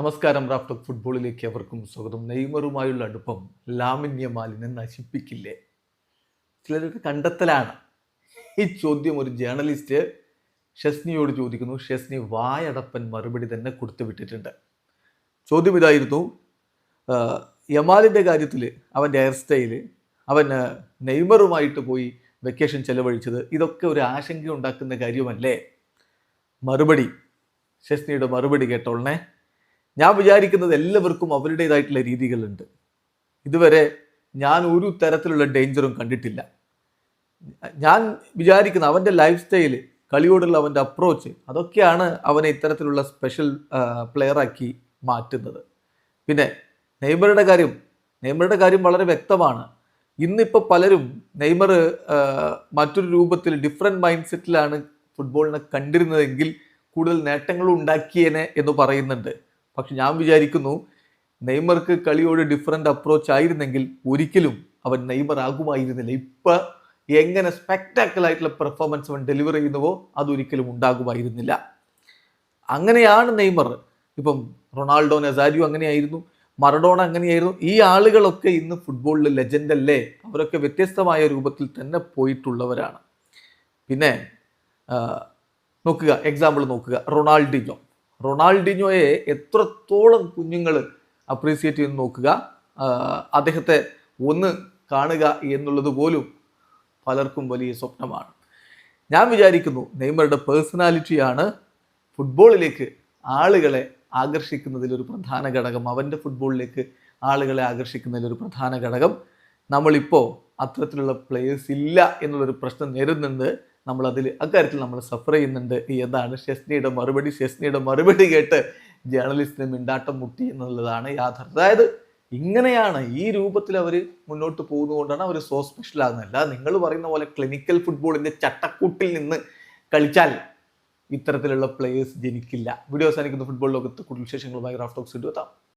നമസ്കാരം റാഫ്റ്റോക്ക് ഫുട്ബോളിലേക്ക് അവർക്കും സ്വാഗതം. നെയ്മറുമായുള്ള അടുപ്പം ലാമിന്യ മാലിനെ നശിപ്പിക്കില്ലേ? ചിലരുടെ കണ്ടെത്തലാണ്. ഈ ചോദ്യം ഒരു ജേർണലിസ്റ്റ് ഷസ്നിയോട് ചോദിക്കുന്നു. ഷസ്നി വായടപ്പൻ മറുപടി തന്നെ കൊടുത്തു വിട്ടിട്ടുണ്ട്. ചോദ്യം ഇതായിരുന്നു. യമാലിന്റെ കാര്യത്തിൽ അവന്റെ ഹെയർ സ്റ്റൈൽ അവൻ നെയ്മറുമായിട്ട് പോയി വെക്കേഷൻ ചെലവഴിച്ചത് ഇതൊക്കെ ഒരു ആശങ്ക ഉണ്ടാക്കുന്ന കാര്യമല്ലേ? മറുപടി. ഷെസ്നിയുടെ മറുപടി കേട്ടോളണേ. ഞാൻ വിചാരിക്കുന്നത് എല്ലാവർക്കും അവരുടേതായിട്ടുള്ള രീതികളുണ്ട്. ഇതുവരെ ഞാൻ ഒരു തരത്തിലുള്ള ഡേഞ്ചറും കണ്ടിട്ടില്ല. ഞാൻ വിചാരിക്കുന്ന അവന്റെ ലൈഫ് സ്റ്റൈൽ കളിയോടുള്ള അവന്റെ അപ്രോച്ച് അതൊക്കെയാണ് അവനെ ഇത്തരത്തിലുള്ള സ്പെഷ്യൽ പ്ലെയറാക്കി മാറ്റുന്നത്. പിന്നെ നെയ്മറുടെ കാര്യം നെയ്മറുടെ കാര്യം വളരെ വ്യക്തമാണ്. ഇന്നിപ്പോൾ പലരും നെയ്മർ മറ്റൊരു രൂപത്തിൽ ഡിഫറെന്റ് മൈൻഡ് സെറ്റിലാണ് ഫുട്ബോളിനെ കണ്ടിരുന്നതെങ്കിൽ കൂടുതൽ നേട്ടങ്ങൾ ഉണ്ടാക്കിയേനെ എന്ന് പറയുന്നുണ്ട്. പക്ഷെ ഞാൻ വിചാരിക്കുന്നു നെയ്മർക്ക് കളിയോട് ഡിഫറെന്റ് അപ്രോച്ച് ആയിരുന്നെങ്കിൽ ഒരിക്കലും അവൻ നെയ്മർ ആകുമായിരുന്നില്ല. ഇപ്പം എങ്ങനെ സ്പെക്ടാക്കൽ ആയിട്ടുള്ള പെർഫോമൻസ് അവൻ ഡെലിവർ ചെയ്യുന്നുവോ അതൊരിക്കലും ഉണ്ടാകുമായിരുന്നില്ല. അങ്ങനെയാണ് നെയ്മർ. ഇപ്പം റൊണാൾഡോ നസാരിയോ അങ്ങനെയായിരുന്നു. മറഡോണ അങ്ങനെയായിരുന്നു. ഈ ആളുകളൊക്കെ ഇന്ന് ഫുട്ബോളിൽ ലെജൻഡ് അല്ലേ? അവരൊക്കെ വ്യത്യസ്തമായ രൂപത്തിൽ തന്നെ പോയിട്ടുള്ളവരാണ്. പിന്നെ നോക്കുക എക്സാമ്പിൾ നോക്കുക. റൊണാൾഡിനോ. റൊണാൾഡിനോയെ എത്രത്തോളം കുഞ്ഞുങ്ങൾ അപ്രീസിയേറ്റ് ചെയ്യുന്നു നോക്കുക അദ്ദേഹത്തെ ഒന്ന് കാണുക എന്നുള്ളത് പോലും പലർക്കും വലിയ സ്വപ്നമാണ്. ഞാൻ വിചാരിക്കുന്നു നെയ്മറുടെ പേഴ്സണാലിറ്റിയാണ് ഫുട്ബോളിലേക്ക് ആളുകളെ ആകർഷിക്കുന്നതിലൊരു പ്രധാന ഘടകം. അവന്റെ ഫുട്ബോളിലേക്ക് ആളുകളെ ആകർഷിക്കുന്നതിലൊരു പ്രധാന ഘടകം. നമ്മളിപ്പോൾ അത്തരത്തിലുള്ള പ്ലേയേഴ്സ് ഇല്ല എന്നുള്ളൊരു പ്രശ്നം നേരിടുന്നുണ്ട്. നമ്മൾ അക്കാര്യത്തിൽ നമ്മൾ സഫർ ചെയ്യുന്നുണ്ട്. എന്താണ് ഷെസ്നിയുടെ മറുപടി? ഷെസ്നിയുടെ മറുപടി കേട്ട് ജേർണലിസ്റ്റിന് മിണ്ടാട്ടം മുട്ടി എന്നുള്ളതാണ് യാഥാർത്ഥ്യം. അതായത് ഇങ്ങനെയാണ് ഈ രൂപത്തിൽ അവർ മുന്നോട്ട് പോകുന്നതുകൊണ്ടാണ് അവർ സോ സ്പെഷ്യൽ ആകുന്നത്. അല്ല നിങ്ങൾ പറയുന്ന പോലെ ക്ലിനിക്കൽ ഫുട്ബോളിന്റെ ചട്ടക്കൂട്ടിൽ നിന്ന് കളിച്ചാൽ ഇത്തരത്തിലുള്ള പ്ലേയേഴ്സ് ജനിക്കില്ല. വീഡിയോ അവസാനിക്കുന്ന. ഫുട്ബോൾ ലോകത്ത് കൂടുതൽ വിശേഷങ്ങളുമായി റാഫ്റ്റോക്സ് എത്താം.